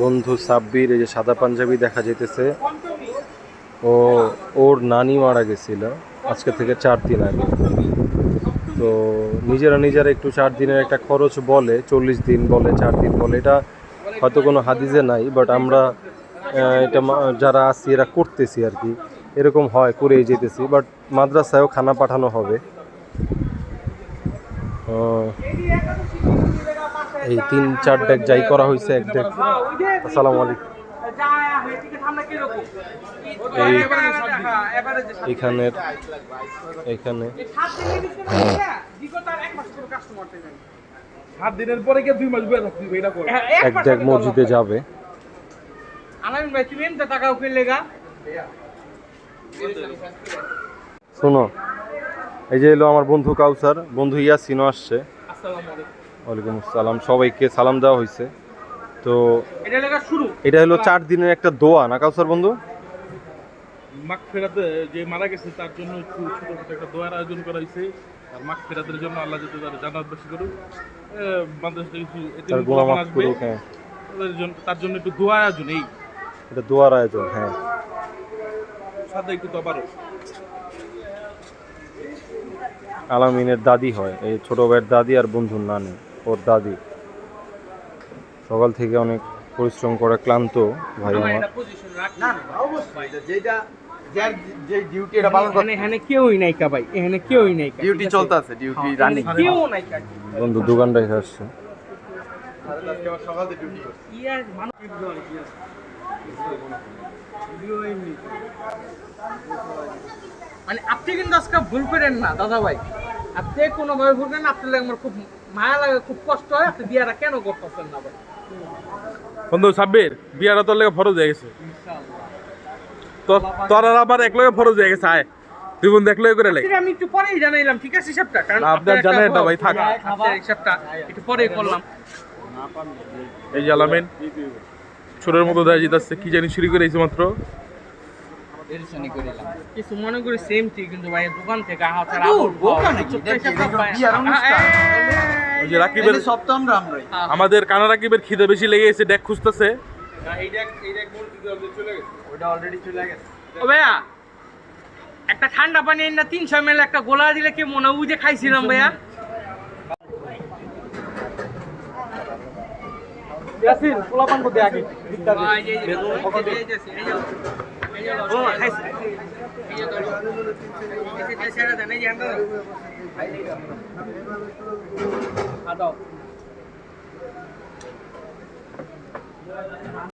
বন্ধু সাব্বির, এই যে সাদা পাঞ্জাবি দেখা যেতেছে ও, ওর নানি মারা গেছিল। আজকে থেকে চার দিন আগে। তো নিজেরা নিজেরা একটু চার দিনের একটা খরচ বলে, চল্লিশ দিন বলে, চার দিন বলে। এটা হয়তো কোনো হাদিসে নাই বাট আমরা এটা যারা আছি, এরা করতেছি আর কি। এরকম হয়, করেই যেতেছি। বাট মাদ্রাসায়ও খানা পাঠানো হবে। এই তিন চার ডেক যাই করা হয়েছে এক ডেক আসসালামু আলাইকুম। এই এখানের এখানে। সাত দিনের পরে গিয়ে দুই মাস বয়ে থাকবি এটা করে। এক ডেক মসজিদে যাবে। আলামিন ভাই তুমি এমনি টাকা উকিল লেগা? শোনো এই যে এলো আমার বন্ধু কাউসার বন্ধু ইয়াসিনও আসছে। ওয়ালাইকুম আসসালাম। সবাইকে সালাম দেওয়া হয়েছে। তো এটা লেগা শুরু। এটা হলো চার দিনের একটা দোয়া না কাউসার বন্ধু? মাখ ফেরাতে যে মারা গেছে তার জন্য একটু ছোট ছোট একটা দোয়ার আয়োজন করা হয়েছে। আর মাখ ফেরাতের জন্য আল্লাহ যাতে তার জান্নাত বেশি করুক। মাদ্রাসা কিছু তার হ্যাঁ। জন্য তার জন্য একটু দোয়া আয়োজন এই। এটা দোয়ার আয়োজন হ্যাঁ। সাথে একটু তো আবারও আলামিনের দাদি হয় এই ছোট ভাইয়ের দাদি আর বন্ধুর নানি। ওর দাদি। সকাল থেকে অনেক পরিশ্রম করে ক্লান্ত ভাই আমার আমার। এটা পজিশন রাখ। না না অবশ্যই। যেটা যার যে ডিউটি এটা পালন করতে এখানে এখানে কেউই নাই ভাই এখানে কেউই নাই কা ডিউটি চলতেছে ডিউটি রানিং কেউ নাই কা বন্ধু দোকান আসছে। সকাল থেকে ডিউটি কি আর মানুষ মানে আপনি কিন্তু আজকে ভুল করেন না দাদা ভাই। আপনি কোনো ভাবে ভুল করেন আপনার আমার খুব মায়া লাগে খুব কষ্ট হয় আপনি বিয়াটা কেন করতেছেন না ভাই বন্ধু সাব্বির বিয়ারা তোর লেগে ফরজ হয়ে গেছে। তোর আর আবার এক লগে ফরজ হয়ে গেছে আয়। তুই এক করে লাই। আমি একটু পরেই জানাইলাম ঠিক আছে হিসাবটা? কারণ আপনার জানেন না ভাই, থাক। হিসাবটা একটু পরেই করলাম। এই যে আলামিন ছোটের মতো দেয়া কি জানি শুরু করে মাত্র। কিছু মনে করি সেম ঠিক কিন্তু ভাই দোকান থেকে আহা ছাড়া ওই যে রাকিবের সব তো আমরা আমরাই হ্যাঁ, আমাদের কানা রাকিবের খিদে বেশি লেগে গেছে ডেক খুঁজতেছে ওটা অলরেডি চলে গেছে ও ভাইয়া একটা ঠান্ডা পানি না তিনশো এম একটা গোলা দিলে কি মনে হয়? ওই যে খাইছিলাম ভাইয়া ইয়াসিন পোলাপান করতে আগে এই যে- এই যে- এই যে- এই যে- এই যে- এই যে- এই যে- ও, খাইছি। এই যে